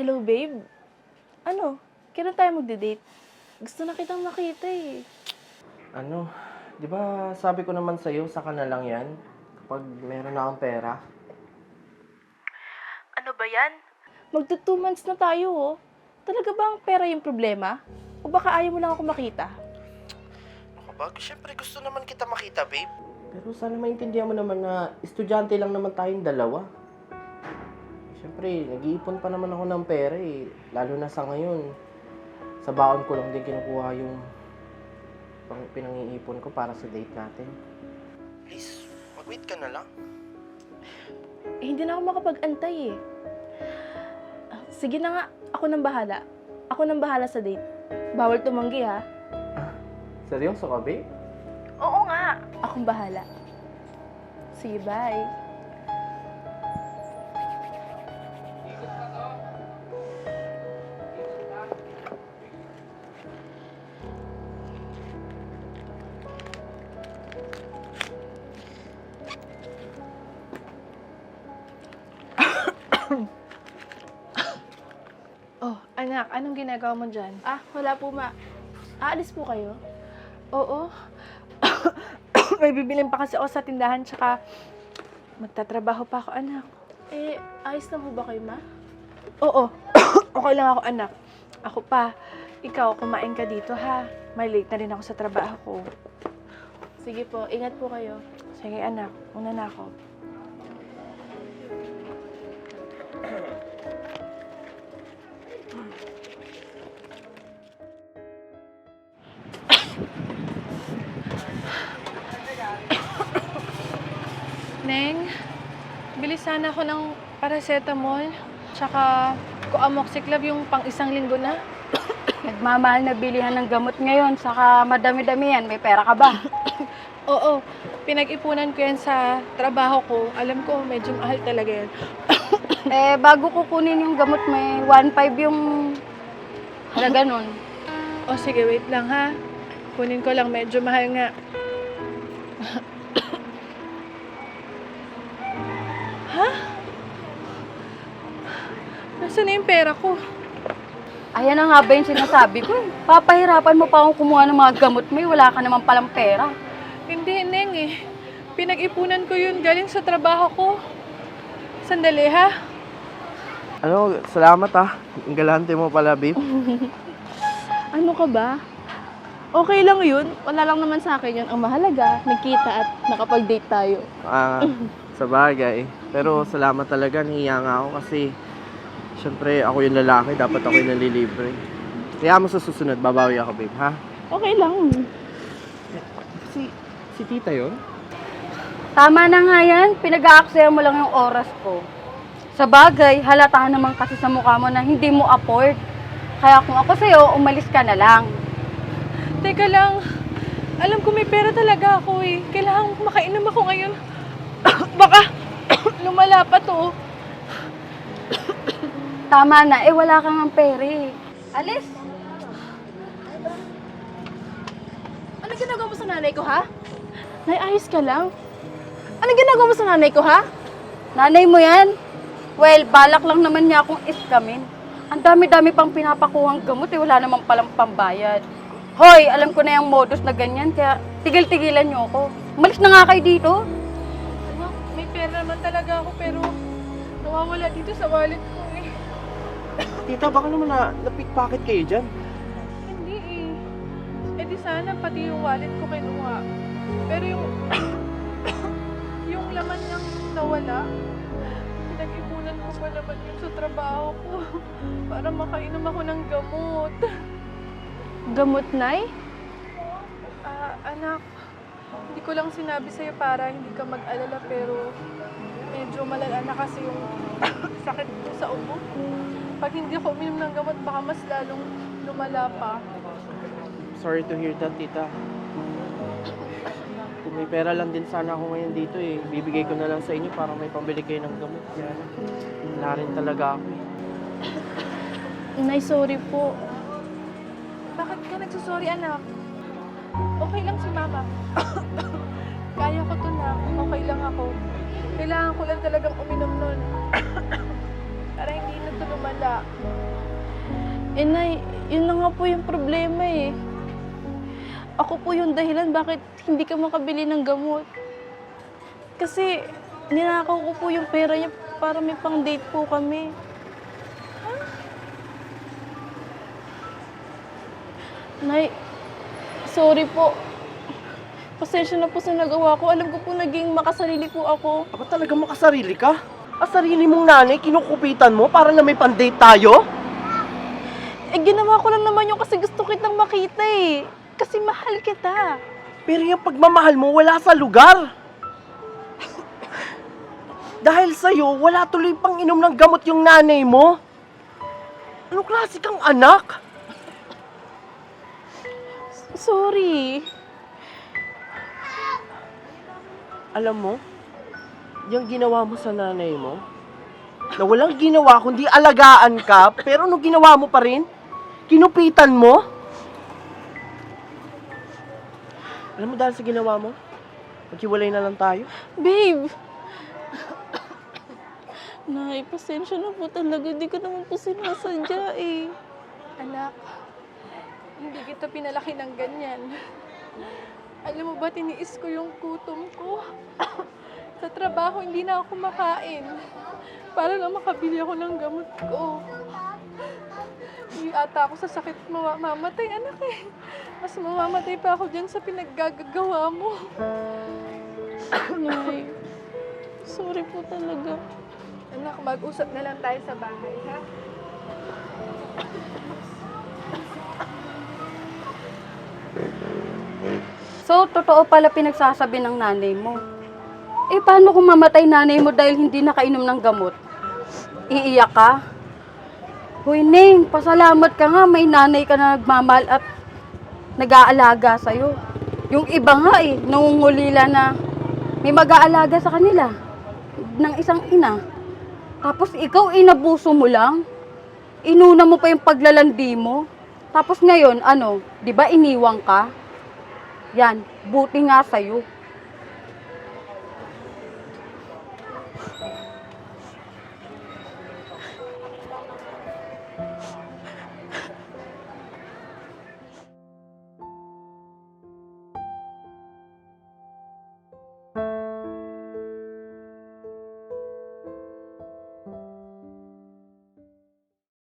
Hello, babe. Ano? Kailan tayo magde-date? Gusto na kitang makita eh. Ano, di ba sabi ko naman sa'yo, saka na lang yan kapag meron na akong pera. Ano ba yan? Magto two months na tayo oh. Talaga ba ang pera yung problema? O baka ayaw mo lang ako makita? Kapag, syempre gusto naman kita makita, babe. Pero sana maintindihan mo naman na estudyante lang naman tayong dalawa. Syempre, nag-iipon pa naman ako ng pera eh. Lalo na sa ngayon. Sa baon ko lang din kinukuha yung pang pinangiipon ko para sa date natin. Please, mag-wait ka na lang. Eh, hindi na ako makapag-antay eh. Ah, Sige na nga, ako nang bahala. Ako nang bahala sa date. Bawal tumanggi ha. Seryoso ka, babe? Oo nga. Akong bahala. Sige, bye. Oh, anak, anong ginagawa mo dyan? Ah, wala po ma. Aalis po kayo? Oo. May bibilin pa kasi ako sa tindahan, tsaka magtatrabaho pa ako, anak. Eh, ayos lang po ba kayo, ma? Oo. okay lang ako, anak. Ako pa. Ikaw, kumain ka dito, ha? May late na rin ako sa trabaho ko. Sige po, ingat po kayo. Sige, anak. Una na ako. Bili sana ako ng paracetamol. Tsaka Coamoxiclav yung pang isang linggo na. Nagmamahal na bilihan ng gamot ngayon, saka madami-dami yan. May pera ka ba? Oo, pinag-ipunan ko yan sa trabaho ko. Alam ko, medyo mahal talaga yan. eh, bago kukunin yung gamot, may 1.5 yung halaga nun. O sige, wait lang ha. Kunin ko lang, medyo mahal nga. Nasaan na yung pera ko? Ayan na nga ba yung sinasabi ko? eh. Papahirapan mo pa akong kumuha ng mga gamot mo, eh. wala ka naman palang pera. Hindi, Neng eh. Pinag-ipunan ko yun galing sa trabaho ko. Sandali ha. Ano, salamat ah. Ang galante mo pala, babe. Ano ka ba? Okay lang yun. Wala lang naman sa akin yun. Ang mahalaga, nagkita at nakapag-date tayo. Ah, sa bagay. Pero salamat talaga, nahiya nga ako kasi syempre ako yung lalaki, dapat ako yung nalilibre. Kaya mo sa susunod, babawi ako, babe, ha? Okay lang. Si, si tita yon? Tama na nga yan, pinag-aaksaya mo lang yung oras ko. Sa bagay, halata naman kasi sa mukha mo na hindi mo afford. Kaya kung ako sa'yo, umalis ka na lang. Teka lang. Alam ko may pera talaga ako eh. Kailangan makainom ako ngayon. Baka lumala pa to. Tama na, eh wala kang ang pera eh. Alis! Ano ginagawa mo sa nanay ko, ha? Nay, ayos ka lang. Ano ginagawa mo sa nanay ko, ha? Nanay mo yan? Well, balak lang naman niya akong iskamin. Ang dami-dami pang pinapakuhang gamot eh, wala namang palang pambayad. Hoy, alam ko na yung modus na ganyan, kaya tigil-tigilan niyo ako. Umalis na nga kayo dito. Anak, may pera naman talaga ako pero nawawala dito sa wallet ko. Tita, baka naman na na-pickpocket kayo dyan. Hindi eh. Eh di sana pati yung wallet ko kinuha. Pero yung yung laman niyang nawala, pinag-ipunan ko pa naman yun sa trabaho ko para makainom ako ng gamot. Gamot, Nay? Ah, anak, hindi ko lang sinabi sa'yo para hindi ka mag-alala pero medyo malala na kasi yung sakit ko sa ubo. Pag hindi ako uminom ng gamot, baka mas lalong lumala pa. Sorry to hear that, tita. Kung may pera lang din sana ako ngayon dito eh. Bibigay ko na lang sa inyo para may pambili kayo ng gamot. Kaya wala rin talaga ako eh. Nay, sorry po. Bakit ka nagsusorry, anak? Okay lang si mama. Kaya ko to na. Okay lang ako. Kailangan ko lang talagang uminom nun. Para hindi na ito lumala. Eh, Nay, yun na nga po yung problema eh. Ako po yung dahilan bakit hindi ka makabili ng gamot. Kasi ninakaw ko po yung pera niya para may pang-date po kami. Nay, sorry po. Pasensya na po sa nagawa ko. Alam ko po naging makasarili po ako. Aba talaga makasarili ka? Ang sarili mong nanay, kinukupitan mo para na may pandate tayo? Eh, ginawa ko lang naman yung kasi gusto kitang makita eh. Kasi mahal kita. Pero yung pagmamahal mo wala sa lugar. Dahil sa'yo, wala tuloy pang inom ng gamot yung nanay mo. Anong klase kang anak? Sorry. Alam mo, yung ginawa mo sa nanay mo, na walang ginawa kundi alagaan ka, pero nung ginawa mo pa rin, kinupitan mo. Alam mo dahil sa ginawa mo, maghiwalay na lang tayo. Babe! Nay, pasensya na po talaga. Hindi ko naman po sinasadya eh. Anak, hindi kita pinalaki ng ganyan. Alam mo ba, tiniis ko yung gutom ko. Sa trabaho, hindi na ako makain. Para lang makabili ako ng gamot ko. Hindi ata ako sa sakit mawa- mamatay, anak eh. Mas mamamatay pa ako dyan sa pinaggagawa mo. Nay, sorry po talaga. Anak, mag-usap na lang tayo sa bahay, ha? So, totoo pala pinagsasabi ng nanay mo. Eh, paano kung mamatay nanay mo dahil hindi nakainom ng gamot? Iiyak ka? Hoy, Ning, pasalamat ka nga. May nanay ka na nagmamahal at nag-aalaga sa'yo. Yung iba nga eh, nangungulila na may mag-aalaga sa kanila ng isang ina. Tapos ikaw, inabuso mo lang. Inuna mo pa yung paglalandi mo. Tapos ngayon, ano, di ba iniwang ka? Yan, buti nga sa'yo.